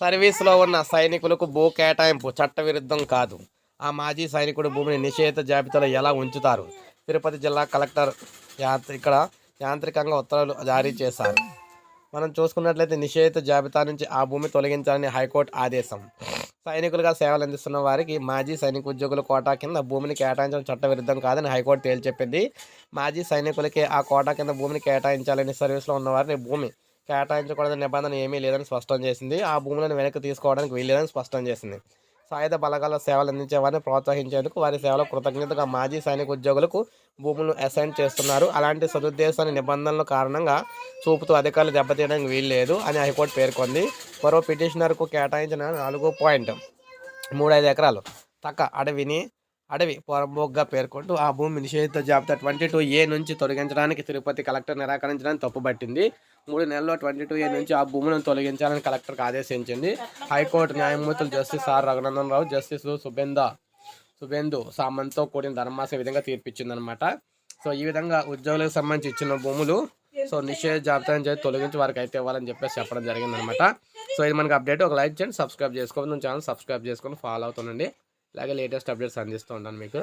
సర్వీస్లో ఉన్న సైనికులకు భూ కేటాయింపు చట్టవిరుద్ధం కాదు. ఆ మాజీ సైనికుడు భూమిని నిషేధ జాబితాలో ఎలా ఉంచుతారు? తిరుపతి జిల్లా కలెక్టర్ ఇక్కడ యాంత్రికంగా ఉత్తర్వులు జారీ చేశారు. మనం చూసుకున్నట్లయితే నిషేధిత జాబితా నుంచి ఆ భూమి తొలగించాలని హైకోర్టు ఆదేశం. సైనికులుగా సేవలు అందిస్తున్న వారికి మాజీ సైనిక ఉద్యోగుల కోటా కింద భూమిని కేటాయించడం చట్టవిరుద్ధం కాదని హైకోర్టు తేల్చెప్పింది మాజీ సైనికులకే ఆ కోటా కింద భూమిని కేటాయించాలని సర్వీస్లో ఉన్న వారిని భూమి కేటాయించకూడదని నిబంధన ఏమీ లేదని స్పష్టం చేసింది. ఆ భూములను వెనక్కి తీసుకోవడానికి వీల్లేదని స్పష్టం చేసింది. సాయుధ బలగాల సేవలు అందించే వారిని ప్రోత్సహించేందుకు వారి సేవలో కృతజ్ఞతగా మాజీ సైనిక ఉద్యోగులకు భూములను అసైన్ చేస్తున్నారు. అలాంటి సదుద్దేశాన్ని నిబంధనల కారణంగా చూపుతూ అధికారులు దెబ్బతీయడానికి వీల్లేదు అని హైకోర్టు పేర్కొంది. మరో పిటిషనర్కు కేటాయించిన నాలుగు పాయింట్ మూడు ఐదు ఎకరాలు తక్క అడవిని అడవి పొరంబోగ్గా పేర్కొంటూ ఆ భూమి నిషేధిత జాబితా ట్వంటీ టూ ఏ నుంచి తొలగించడానికి తిరుపతి కలెక్టర్ నిరాకరించడానికి తప్పుపట్టింది. మూడు నెలల్లో ట్వంటీ టూ ఏ నుంచి ఆ భూములను తొలగించాలని కలెక్టర్కి ఆదేశించింది. హైకోర్టు న్యాయమూర్తులు justice R Raghunandan Rao justice సుబేంద Subhendu Samanta కూడిన ధర్మాస విధంగా తీర్పిచ్చిందనమాట. సో ఈ విధంగా ఉద్యోగులకు సంబంధించి ఇచ్చిన భూములు సో నిషేధ జాబితాను చేసి తొలగించి వారికి అయితే ఇవ్వాలని చెప్పేసి చెప్పడం జరిగిందనమాట. సో ఇది మనకి అప్డేట్. ఒక లైక్ చేయండి సబ్స్క్రైబ్ చేసుకోండి ఛానల్ సబ్స్క్రైబ్ చేసుకొని ఫాలో అవుతుండండి. అలాగే లేటెస్ట్ అప్డేట్స్ అందిస్తూ ఉంటాను మీకు.